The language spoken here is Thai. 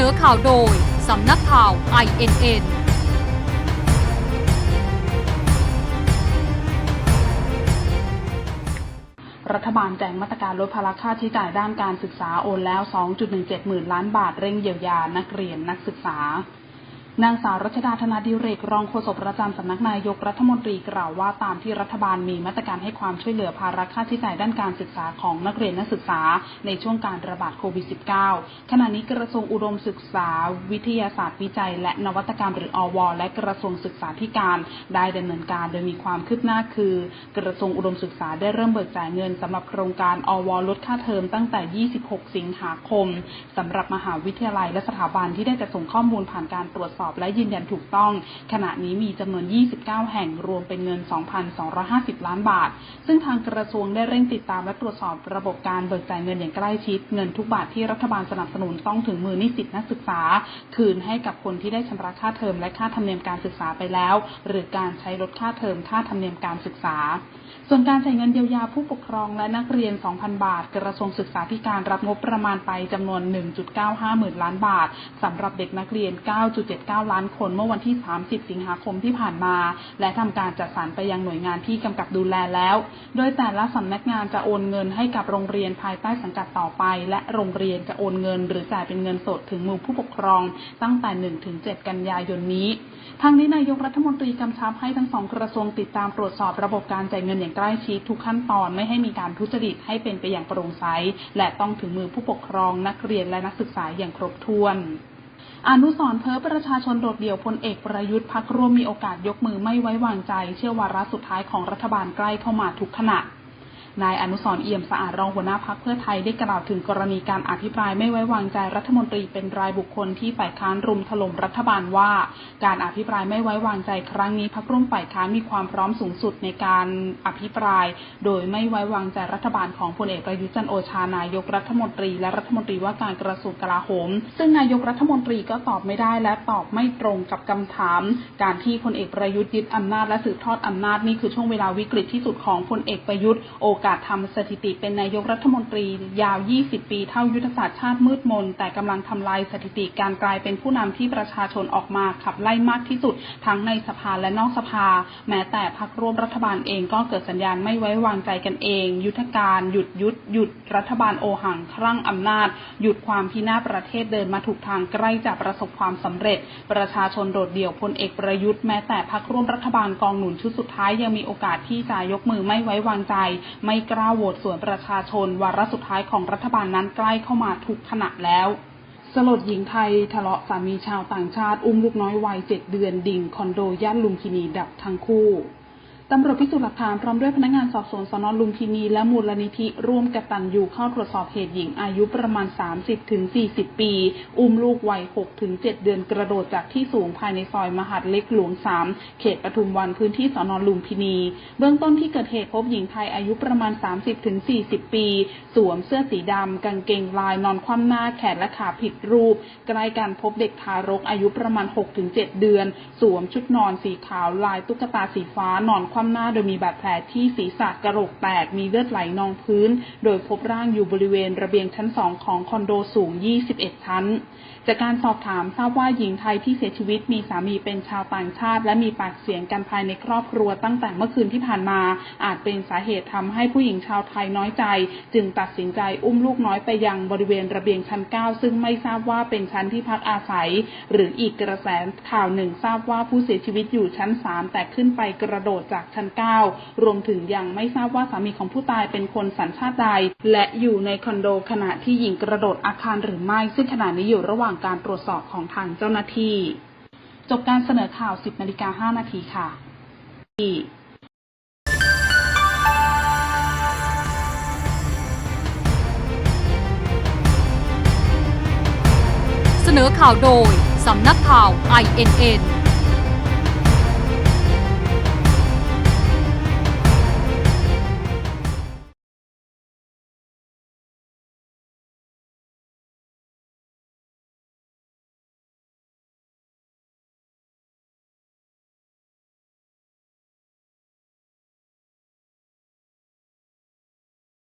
นอข่าวโดย สำนักข่าว INN รัฐบาลแจ้งมาตรการลดภาระค่าใช้จ่ายด้านการศึกษาโอนแล้ว 2.17 หมื่นล้านบาทเร่งเยียวยานักเรียนนักศึกษา นางสาวรัชดาธนาดิเรก รองโฆษกประจำสำนักนายกรัฐมนตรีกล่าวว่าตามที่รัฐบาลมีมาตรการให้ความช่วยเหลือภาระค่าใช้จ่ายด้านการศึกษาของนักเรียนนักศึกษาในช่วงการระบาดโควิด -19 ขณะนี้กระทรวงอุดมศึกษา วิทยาศาสตร์วิจัย และนวัตกรรมหรืออว และกระทรวงศึกษาธิการได้ดำเนินการโดยมีความคืบหน้าคือ กระทรวงอุดมศึกษาได้เริ่มเบิกจ่ายเงินสำหรับโครงการอว ลดค่าเทอมตั้งแต่ 26 สิงหาคมสำหรับมหาวิทยาลัยและสถาบันที่ได้จัดส่งข้อมูลผ่านการตรวจสอบและยืนยันถูกต้อง ขณะนี้มีจำนวน 29 แห่งรวมเป็นเงิน 2,250 ล้านบาท ซึ่งทางกระทรวงได้เร่งติดตามและตรวจสอบระบบการเบิกจ่ายเงินอย่างใกล้ชิด เงินทุกบาทที่รัฐบาลสนับสนุนต้องถึงมือนิสิตนักศึกษา คืนให้กับคนที่ได้ชำระค่าเทอมและค่าธรรมเนียมการศึกษาไปแล้ว หรือการใช้ลดค่าเทอมค่าธรรมเนียมการศึกษาส่วนการจ่ายเงินเยียวยาผู้ปกครองและนักเรียน 2,000 บาท กระทรวงศึกษาธิการรับงบประมาณไปจำนวน 1.95 หมื่นล้านบาทสำหรับเด็กนักเรียน 9.79 9 ล้านคนเมื่อวันที่ 30 สิงหาคมที่ผ่านมา และทำการจัดสรรไปยังหน่วยงานที่กำกับดูแลแล้ว โดยแต่ละสำนักงานจะโอนเงินให้กับโรงเรียนภายใต้สังกัดต่อไป และโรงเรียนจะโอนเงิน หรือจ่ายเป็นเงินสดถึงมือผู้ปกครอง ตั้งแต่ 1-7 กันยายนนี้ทางนี้นายกรัฐมนตรีกำชับให้ทั้งสองกระทรวงติดตามตรวจสอบระบบการจ่ายเงินอย่างใกล้ชิดทุกขั้นตอนไม่ให้มีการทุจริตให้เป็นไปอย่างโปร่งใสและต้องถึงมือผู้ปกครองนักเรียนและนักศึกษาอย่างครบถ้วน อนุสรเพ้อประชาชนโดดเดี่ยวพลเอกประยุทธ์พักร่วมมีโอกาสยกมือไม่ไว้วางใจ เชื่อวาระสุดท้ายของรัฐบาลใกล้เข้ามาทุกขณะ นายอนุสรเอี่ยมสะอาดรองหัวหน้าพักเพื่อไทยได้กล่าวถึงกรณีการอภิปรายไม่ไว้วางใจรัฐมนตรีเป็นรายบุคคลที่ฝ่ายค้านรุมถล่มรัฐบาลว่า การอภิปรายไม่ไว้วางใจครั้งนี้พักร่วมฝ่ายค้านมีความพร้อมสูงสุดในการอภิปราย โดยไม่ไว้วางใจรัฐบาลของพลเอกประยุทธ์จันโอชานายกรัฐมนตรี และรัฐมนตรีว่าการกระทรวงกลาโหม ซึ่งนายกรัฐมนตรีก็ตอบไม่ได้และตอบไม่ตรงกับคำถาม การที่พลเอกประยุทธ์ยึดอำนาจและสืบทอดอำนาจนี่คือช่วงเวลาวิกฤตที่สุดของพลเอกประยุทธ์โอกกาสทำสถิติเป็นนายกรัฐมนตรียาว 20 ปีเท่ายุทธศาสตร์ชาติมืดมน แต่กำลังทำลายสถิติการกลายเป็นผู้นำที่ประชาชนออกมาขับไล่มากที่สุด ทั้งในสภาและนอกสภา แม้แต่พรรคร่วมรัฐบาลเองก็เกิดสัญญาณไม่ไว้วางใจกันเอง ยุทธการหยุดยุดหยุดรัฐบาลโอหังครั่งอำนาจ หยุดความพินาศประเทศเดินมาถูกทางใกล้จะประสบความสำเร็จ ประชาชนโดดเดี่ยวพลเอกประยุทธ์แม้แต่พรรคร่วมรัฐบาลกองหนุนชุดสุดท้ายยังมีโอกาสที่จะยกมือไม่ไว้วางใจไม่กล้าโหวตส่วนประชาชนวาระสุดท้ายของรัฐบาลนั้นใกล้เข้ามาทุกขณะแล้วสลดหญิงไทยทะเลาะสามีชาวต่างชาติอุ้มลูกน้อยวัยเจ็ดเดือนดิ่งคอนโดย่านลุมพินีดับทั้งคู่ ตำรวจพิสูจน์หลักฐานพร้อมด้วยพนักงานสอบสวนสนลุมพินีและมูลนิธิร่วมกตันยูเข้าตรวจสอบเหตุหญิงอายุประมาณ 30-40 ปี อุ้มลูกวัย 6-7 เดือนกระโดดจากที่สูงภายในซอยมหาดเล็กหลวง 3 เขตปทุมวันพื้นที่สนลุมพินี เบื้องต้นที่เกิดเหตุพบหญิงไทยอายุประมาณ 30-40 ปี สวมเสื้อสีดำกางเกงลายนอนคว่ำหน้าแขนและขาผิดรูปใกล้กันพบเด็กทารกอายุประมาณ 6-7 เดือน สวมชุดนอนสีขาวลายตุ๊กตาสีฟ้านอนคว่ำหน้าโดยมีบาดแผลที่ศีรษะกระโหลกแตกมีเลือดไหลนองพื้น โดยพบร่างอยู่บริเวณระเบียงชั้นสองของคอนโดสูง 21 ชั้น จากการสอบถามทราบว่าหญิงไทยที่เสียชีวิตมีสามีเป็นชาวต่างชาติ และมีปากเสียงกันภายในครอบครัวตั้งแต่เมื่อคืนที่ผ่านมา อาจเป็นสาเหตุทำให้ผู้หญิงชาวไทยน้อยใจ จึงตัดสินใจอุ้มลูกน้อยไปยังบริเวณระเบียงชั้น 9 ซึ่งไม่ทราบว่าเป็นชั้นที่พักอาศัย หรืออีกกระแสข่าวหนึ่งทราบว่าผู้เสียชีวิตอยู่ชั้น 3 แต่ขึ้นไปกระโดดจากจากชั้น 9 รวมถึงยังไม่ทราบว่าสามีของผู้ตายเป็นคนสัญชาติใด และอยู่ในคอนโดขณะที่หญิงกระโดดอาคารหรือไม่ ซึ่งขณะนี้อยู่ระหว่างการตรวจสอบของทางเจ้าหน้าที่ จบการเสนอข่าว 10นาฬิกา5นาทีค่ะเสนอข่าวโดย สำนักข่าว INN